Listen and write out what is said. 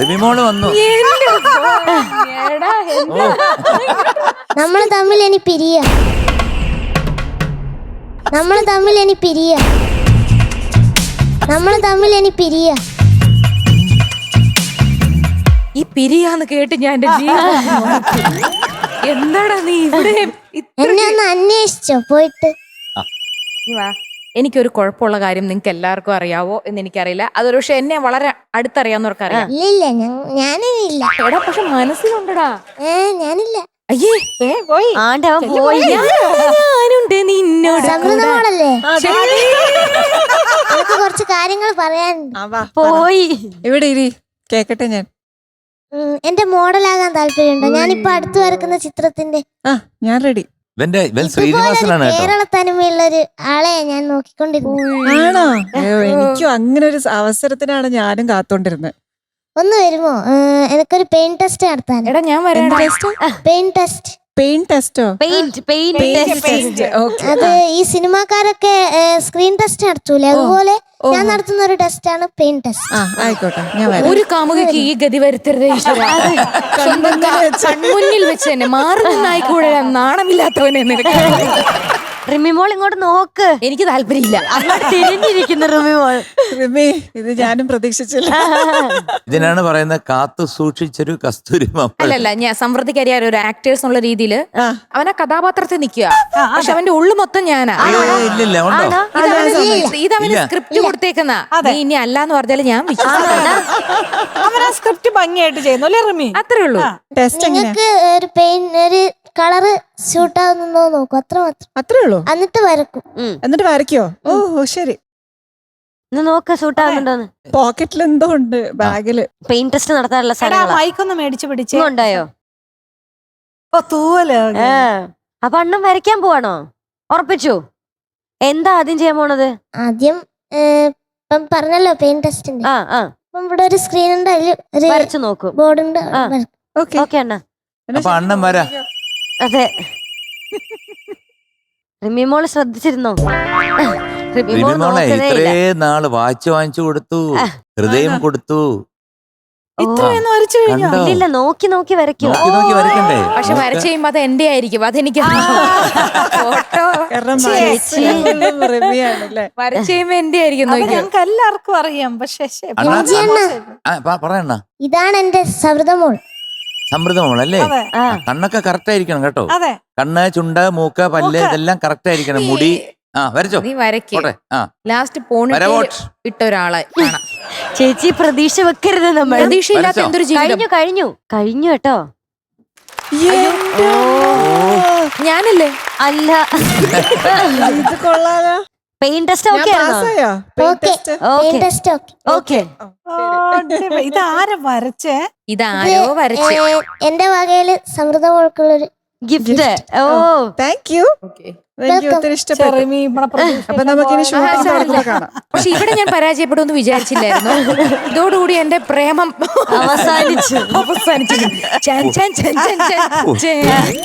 റിമിമോൾ വന്നു. നമ്മൾ തമ്മിൽ ഇനി പിരിയ. നമ്മൾ തമ്മിൽ ഇനി പിരിയ. നമ്മൾ തമ്മിൽ ഇനി പിരിയ. ഈ പിരിയാന്ന് കേട്ട് ഞാൻ എന്റെ ജീവിതം എന്താടാ നീ ഇവിടെ? എന്നെ ഒന്ന് അന്വേഷിച്ചോ പോയിട്ട്. നീ വാ. എനിക്കൊരു കുഴപ്പമുള്ള കാര്യം നിങ്ങൾക്ക് എല്ലാവർക്കും അറിയാവോ എന്ന് എനിക്കറിയില്ല. അതൊരു പക്ഷെ എന്നെ വളരെ അടുത്തറിയാവുന്നവർക്ക് അറിയാം ഇല്ലില്ല ഞ- ഞാനില്ല എടാ പക്ഷെ മനസ്സിലുണ്ടടാ. ഞാനില്ല. അയ്യേ ഏ, പോയി. ആണ്ടവൻ പോയി. ഞാനുണ്ട് നിന്നോട്. കുറച്ച് കാര്യങ്ങൾ പറയാൻ വാ, പോയി. ഇവിടെ ഇരി. കേക്കട്ടെ ഞാൻ. എന്റെ മോഡലാകാൻ താല്പര്യമുണ്ടോ? ഞാനിപ്പോ അടുത്ത് വരക്കുന്ന ചിത്രത്തിന്റെ ആ ഞാൻ റെഡി ഇവന്റെ ഇവൻ ഇതുപോലൊരു ശ്രീനിവാസനാണ് കേട്ടോ. കേരള തനിമയുള്ള ഒരു ആളെ ഞാൻ നോക്കിക്കൊണ്ടിരുന്നു ആണോ? അയ്യോ, എനിക്കും അങ്ങനെ ഒരു അവസരത്തിനാണ് ഞാനും കാത്തോണ്ടിരുന്നത്. ഒന്ന് വരുമോ? എനിക്കൊരു പെയിന്റ് ടെസ്റ്റ് നടത്താൻ. എടാ ഞാൻ പെയിന്റ് ടെസ്റ്റ് പെയിന്റ് ടെസ്റ്റോ പെയിന്റ് പെയിന്റ് ഓക്കെ അത് ഈ സിനിമാക്കാരൊക്കെ സ്ക്രീൻ ടെസ്റ്റ് നടത്തൂലേ? അതുപോലെ ഞാൻ നടത്തുന്ന ഒരു ടെസ്റ്റ് ആണ് പെയിൻ ടെസ്റ്റ് ആ ആയിക്കോട്ടെ ഞാൻ വരാം. ഒരു കാമുകക്ക് ഈ ഗതി വരുത്തരുത് ഈശ്വരാ. സ്വന്തം കൺമുന്നിൽ വെച്ച് തന്നെ മാറി നിന്നായിക്കൂടെ നാണമില്ലാത്തവനെ നിനക്ക്. റിമിമോൾ ഇങ്ങോട്ട് നോക്ക്. എനിക്ക് താല്പര്യമില്ല. അങ്ങോട്ട് തിരിഞ്ഞിരിക്കുന്ന റിമിമോൾ റിമി ഇത് ഞാനും പ്രതീക്ഷിച്ചില്ല. ഇതിനാണ് പറയുന്നത് കാത്തു സൂക്ഷിച്ചൊരു കസ്തൂരി അല്ലല്ല ഞാൻ സമൃദ്ധിക്ക് അറിയാൻ ഒരു ആക്ടേഴ്സ് എന്നുള്ള രീതിയിൽ അവനാ അവൻ ആ കഥാപാത്രത്തിൽ നിൽക്കുക പക്ഷെ അവന്റെ ഉള്ളു മൊത്തം ഞാനാ. ഉണ്ടോ? ഇതവന് സ്ക്രിപ്റ്റ് കൊടുത്തേക്കുന്ന. നീ ഇനി അല്ലാന്ന് പറഞ്ഞാൽ ഞാൻ. അവൻ ആ സ്ക്രിപ്റ്റ് ഭംഗിയായിട്ട് ചെയ്യുന്നു അല്ലേ റിമി? അത്രേ ഉള്ളൂ. ടെസ്റ്റ് ഒരു പെയിന്റ് ഒരു കളറ് ഷൂട്ട് ആവുന്നോ നോക്കും. അത്ര മാത്രം. അത്രേ ഉള്ളൂ? എന്നിട്ട് വരക്കും. എന്നിട്ട് വരയ്ക്കോ? ഓ ഓ, ശരി. നോക്ക നോക്ക് സൂട്ടാകുന്നുണ്ടോന്ന് പോക്കറ്റിൽ എന്തോ ഉണ്ട് ബാഗിൽ. പെയിന്റ് ടെസ്റ്റ് നടത്താനുള്ള എടാ സ്ഥലങ്ങളാ മൈക്കൊന്ന് മേടിച്ച് പിടിച്ചേ. ഉണ്ടായോ ഓ തൂവൽ. ഏ അപ്പൊ അണ്ണൻ വരയ്ക്കാൻ പോവാണോ? ഉറപ്പിച്ചു. എന്താ ആദ്യം ചെയ്യാൻ പോണത്? ആദ്യം ഏ, ഇപ്പം പറഞ്ഞല്ലോ പെയിന്റ് ടെസ്റ്റിന്റെ. ആ ആ. അപ്പം ഇവിടെ ഒരു സ്ക്രീൻ ഉണ്ട് അതിൽ ഒരു വരച്ചു നോക്കും. ബോർഡ് ഉണ്ട് ആ. വരക്കും. ഓക്കെ. ഓക്കെ അണ്ണ. അപ്പൊ അണ്ണൻ വരാ. അതെ. റിമിമോൾ ശ്രദ്ധിച്ചിരുന്നോ? റിമിമോൾ റിമിമോളെ ഇത്രേ നാൾ വാച്ച് വാങ്ങിച്ചു കൊടുത്തു ഹൃദയം കൊടുത്തു. കണ്ടോ? നോക്കി നോക്കി വരയ്ക്കും. നോക്കി നോക്കി വരയ്ക്കണ്ടേ? പക്ഷെ വരച്ചു കഴിയുമ്പോ അത് എന്റെ ആയിരിക്കും അതെനിക്ക് വരച്ചു കഴിയുമ്പോ എന്റെ ആയിരിക്കും ഞങ്ങൾക്ക് എല്ലാവർക്കും അറിയാം പക്ഷെ ഇതാണ് എന്റെ സൗഹൃദമോൾ. സമൃദ്ധമോളല്ലേ അതെ. കണ്ണൊക്കെ കറക്റ്റ് ആയിരിക്കണം കേട്ടോ. അതെ. കണ്ണ് ചുണ്ട് മൂക്ക് പല്ല് ഇതെല്ലാം കറക്റ്റ് ആയിരിക്കണം മുടി ആ വരച്ചോ? നീ ആ. ലാസ്റ്റ് പോണി ഇട്ട ഒരാളെ ചേച്ചി പ്രതീക്ഷ വെക്കരുത് നമ്മൾ. പ്രതീക്ഷയില്ലാത്ത വരച്ചോ? എന്തൊരു കഴിഞ്ഞു കഴിഞ്ഞു. കഴിഞ്ഞു കേട്ടോ. ഞാനല്ലേ? അല്ല. ഇത് കൊള്ളാലോ. പെയിൻ ടെസ്റ്റ് ഓക്കെ പാസ്സായോ? ഓക്കെ ഓക്കെ ഇത് ആരെ വരച്ചേ? ഇതാരോ വരച്ച്. എന്റെ വകയിൽ സമൃദ്ധമോൾക്കുള്ളൊരു ഗിഫ്റ്റ്. ഓ. താങ്ക് യു എനിക്ക് ഒത്തിരി ഇഷ്ടപ്പെട്ടു. അപ്പൊ നമുക്കിനി ഷൂട്ടിംഗ് കാണാം. പക്ഷെ ഇവിടെ ഞാൻ പരാജയപ്പെടുമെന്ന് വിചാരിച്ചില്ലായിരുന്നു. ഇതോടുകൂടി എന്റെ പ്രേമം അവസാനിച്ചു. അവസാനിച്ചു ചാൻ ചാൻ ചാൻ ചാൻ ചാൻ.